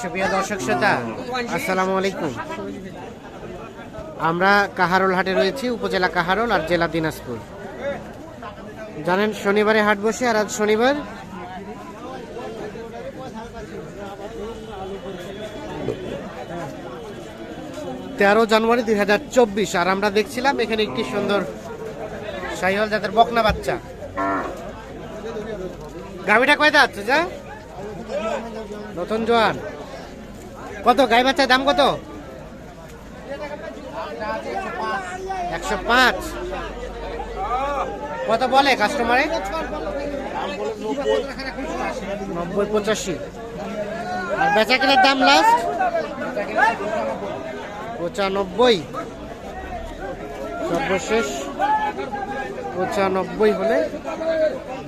সুপ্রিয় দর্শক শ্রোতা, আসসালামু আলাইকুম। আমরা কাহারোল হাটে রয়েছি, উপজেলা কাহারোল আর জেলা দিনাজপুর। জানেন, শনিবারে হাট বসে আর আজ শনিবার। তেরো জানুয়ারি দুই হাজার চব্বিশ, আর আমরা দেখছিলাম এখানে একটি সুন্দর সাইহল জাতের বকনা বাচ্চা। গাভিটা কয় দাঁত, যা? নতুন জোয়ান। কত? গাই বাচ্চার দাম কত? একশো পাঁচ। কত বলে কাস্টমারে নব্বই পঁচাশি। আর বেচা কেনার দাম লাস্ট পঁচানব্বই। সর্বশেষ পঁচানব্বই হলে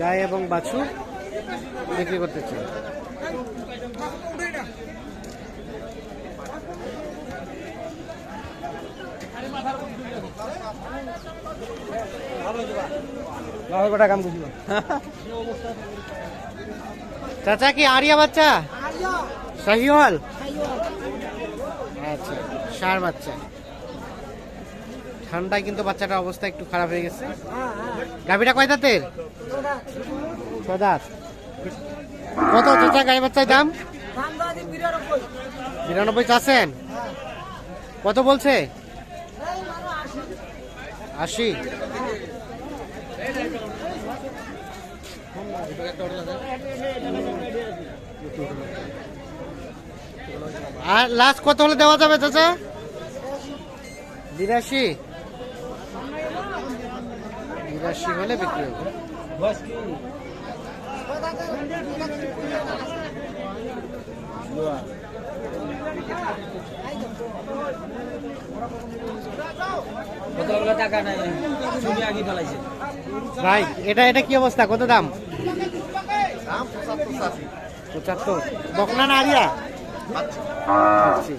গায়ে এবং বাছুর বিক্রি করতে চাই। চাচা কি আরিয়া বাচ্চা? শাহিওয়াল? আচ্ছা সার বাচ্চা। ঠান্ডায় কিন্তু বাচ্চাটার অবস্থা একটু খারাপ হয়ে গেছে। গাভিটা কয় দাঁতের? কত চাচা গাই বাচ্চার দাম? বিরানব্বই চাচ্ছেন? কত বলছে? আশি। আর লাস্ট কত হলে দেওয়া যাবে চাচা? বিরাশি। বিরাশি হলে বিক্রি হবে। কতগুলো ভাই এটা এটা কি অবস্থা? কত দাম? পঁচাত্তর বকনা না আরিয়া? আচ্ছা।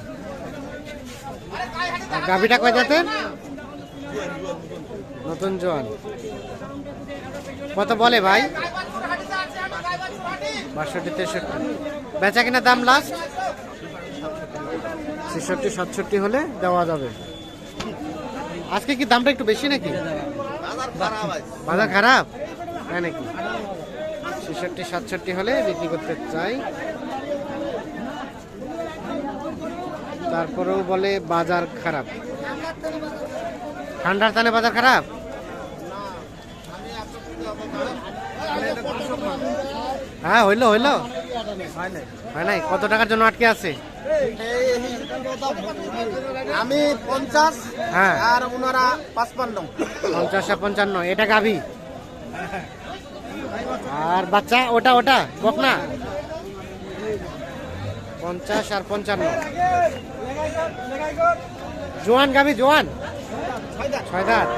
আর গাভিটা কয় জাতের? নতুন জোয়ান কত বলে ভাই? বাষট্টি তেষট্টি। বেচা কিনা দাম লাস্ট ছেষট্টি, সাতষট্টি হলে দেওয়া যাবে। আজকে কি দামটা একটু বেশি নাকি? বাজার খারাপ? তাই নাকি? ছেষট্টি, সাতষট্টি হলে বিক্রি করতে চাই। তারপরেও বলে বাজার খারাপ। ঠান্ডার টানে বাজার খারাপ? হ্যাঁ হইল হইল। হয় নাই? কত টাকার জন্য আটকে আছে? আমি পঞ্চাশ হ্যাঁ। আর ওনারা পাঁচপান্ন। পঞ্চাশ পঞ্চান্ন এটা গাভি? আর বাচ্চা ওটা ওটা বকনা পঞ্চাশ আর পঞ্চান্ন। জোয়ান গাভি জোয়ান? ছয় দাঁত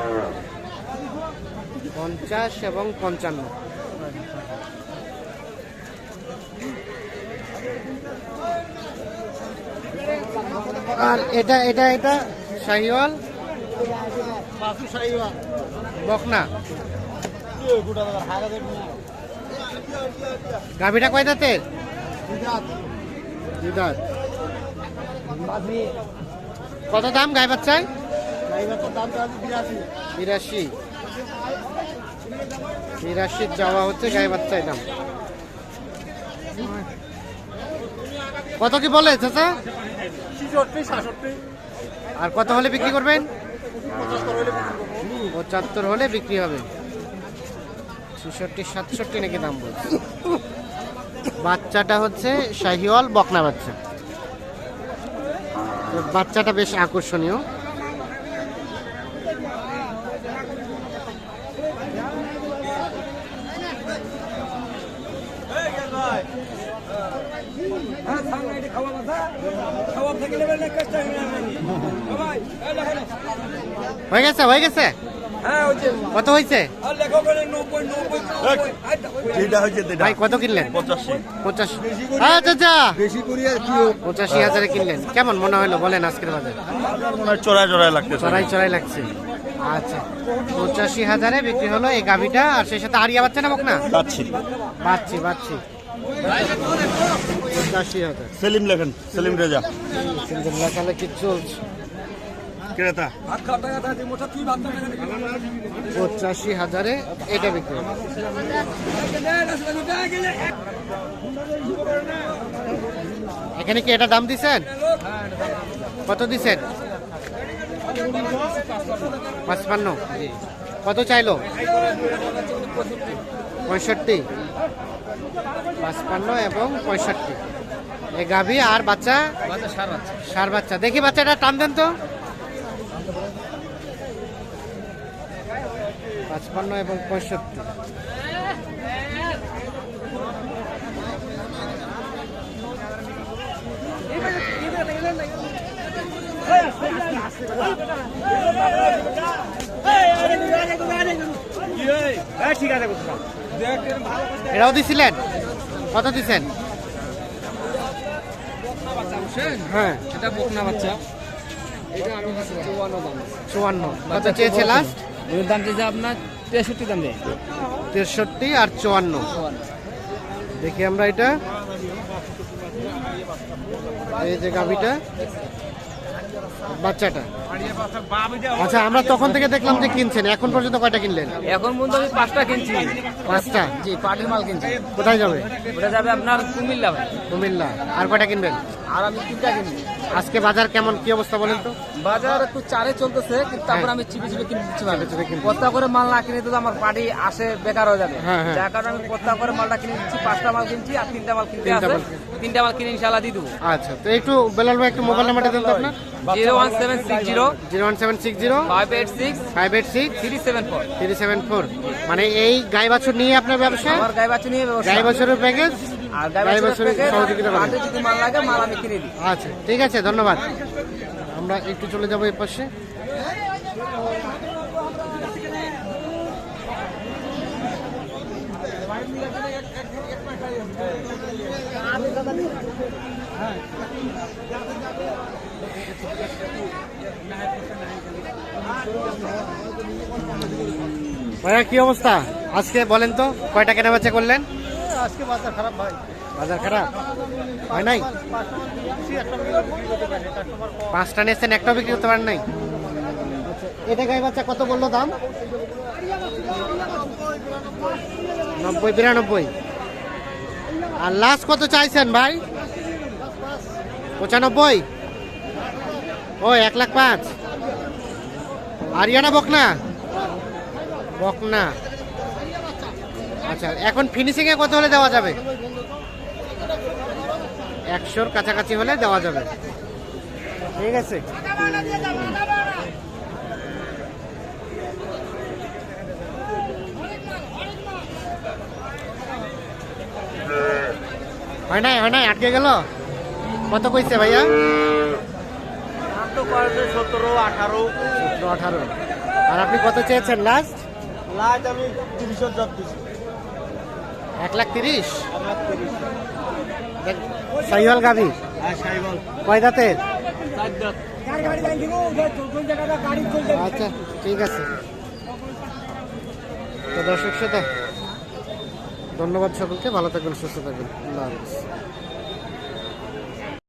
পঞ্চাশ এবং পঞ্চান্ন। আর এটা এটা এটা শাহিওয়াল। বকনা। গাভিটা কয় দাঁতের? কত দাম গাই বাচ্চায় বিরাশি। বিরাশি। যাওয়া হচ্ছে গাই বাচ্চায় দাম। কত কি বলে চাচা? আর কত হলে বিক্রি করবেন? পঁচাত্তর হলে বিক্রি হবে। ছেষট্টি সাতষট্টি নাকি দাম বলছে? বাচ্চাটা হচ্ছে শাহিওয়াল বকনা বাচ্চা। বাচ্চাটা বেশ আকর্ষণীয়। খাওয়া থেকে নেবেন না কাজটা ভাই হয়ে গেছে হয়ে গেছে? হ্যাঁ কত হয়েছে? ভাই কত কিনলেন? পঁচাশি। হ্যাঁ আর কি পঁচাশি হাজারে কিনলেন। কেমন মনে হলো? বলেন আজকের বাজার। মনে হয় চড়াই চড়াই লাগতেছে। চড়াই চড়াই লাগছে। আচ্ছা। পঁচাশি হাজারে বিক্রি হলো এই গাভিটা আর সেই সাথে আরিয়া বাচ্চা না বক না? বাচ্চি। পঁচাশি হাজার সেলিম লেখেন সেলিম রেজা। লেখালেখি চলছে? ক্রেতা। পঁচাশি হাজারে এটা বিক্রি এখানে কি এটা দাম দিছেন কত দিছেন পাঁচপান্ন। কত চাইলো? পঁয়ষট্টি। পাঁচপান্ন এবং পঁয়ষট্টি। এই গাভী আর বাচ্চা? সার বাচ্চা। সার বাচ্চা। দেখি বাচ্চাটা টান দেন তো। পাঁচপান্ন এবং পঁয়ষট্টি। এরাও দিছিলেন? কত দিছেন? হ্যাঁ। এটা বকনা বাচ্চা। এটা আমি চুয়ান্ন কত চেয়েছে লাস্ট এর দাম দিয়েছে আপনার তেষট্টি দাম দেয়। তেষট্টি আর চুয়ান্ন। দেখি আমরা এটা। এই যে গাভিটা। বাচ্চাটা। আচ্ছা আমরা তখন থেকে দেখলাম যে কিনছেন এখন পর্যন্ত কয়টা কিনলেন? এখন পর্যন্ত আমি পাঁচটা কিনছি। পাঁচটা? জি পাটির মাল কিনছি কোথায় যাবে? ওটা যাবে আপনার কুমিল্লা ভাই। কুমিল্লা। আর কয়টা কিনবেন? আর আমি তিনটা কিনছি আজকে বাজার কেমন কি অবস্থা বলেন তো? বাজার একটু চারে চলতেছে কিন্তু তারপর আমি চিপে চিপে কিনে দিচ্ছি মাল চিপে চিপে কিনতে। কত্তা করে মাল না কিনে তো আমার পার্টি আসে বেকার হয়ে যাবে। হ্যাঁ, হ্যাঁ। যার কারণে আমি কত্তা করে মালটা কিনে দিচ্ছি পাঁচটা মাল কিনছি আর তিনটা মাল কিনতে আছে তিনটা মাল কিনে ইনশাল্লাহ দিয়ে দেবো। আচ্ছা তো একটু বেলাল ভাই একটু মোবাইল নাম্বারটা দেন তো আপনার। Zero one seven six zero. Zero one seven six zero. Five eight six. Five eight six. Three seven four. Three seven four. মানে এই গাই বাছুর নিয়ে আপনার ব্যবসা? আমার গাই বাচ্চা নিয়ে ব্যবসা। গাই বাছুরের প্যাকেজ? আর গাই গাই বাছুরের বাছুরের প্যাকেজ সহযোগিতা করেন। হাটে যদি মাল লাগে মাল আমি কিনে দিই। আচ্ছা ঠিক আছে ধন্যবাদ। আমরা একটু চলে যাব এই পাশে। ভাইয়া কি অবস্থা? আজকে বলেন তো কয়টা কেনা বেচা করলেন? আজকে বাজার খারাপ ভাই। বাজার খারাপ? হয় নাই? পাঁচটা নিয়েছেন একটাও বিক্রি করতে পারেন নাই? এটা গাই বাচ্চা কত বলল দাম? নব্বই বিরানব্বই। আর লাস্ট কত চাইছেন ভাই? পঁচানব্বই? ও এক লাখ পাঁচ। আরিয়ানা বকনা? বকনা। আচ্ছা এখন ফিনিশিং এ কত হলে দেওয়া যাবে? একশোর কাছাকাছি হলে দেওয়া যাবে। ঠিক আছে? হয় নাই হয় নাই, আটকে গেল? কত কইছে ভাইয়া? সতেরো, আঠারো। সতেরো আঠারো আর আপনি কত চেয়েছেন লাস্ট লাস্ট আমি তিরিশের জব দিছি। এক লাখ তিরিশ? সাইওয়াল গাভি। হ্যাঁ কয় দাঁতের? আচ্ছা ঠিক আছে। তো দর্শক শ্রোতা ধন্যবাদ সকলকে ভালো থাকবেন সুস্থ থাকবেন। আল্লাহ হাফিজ।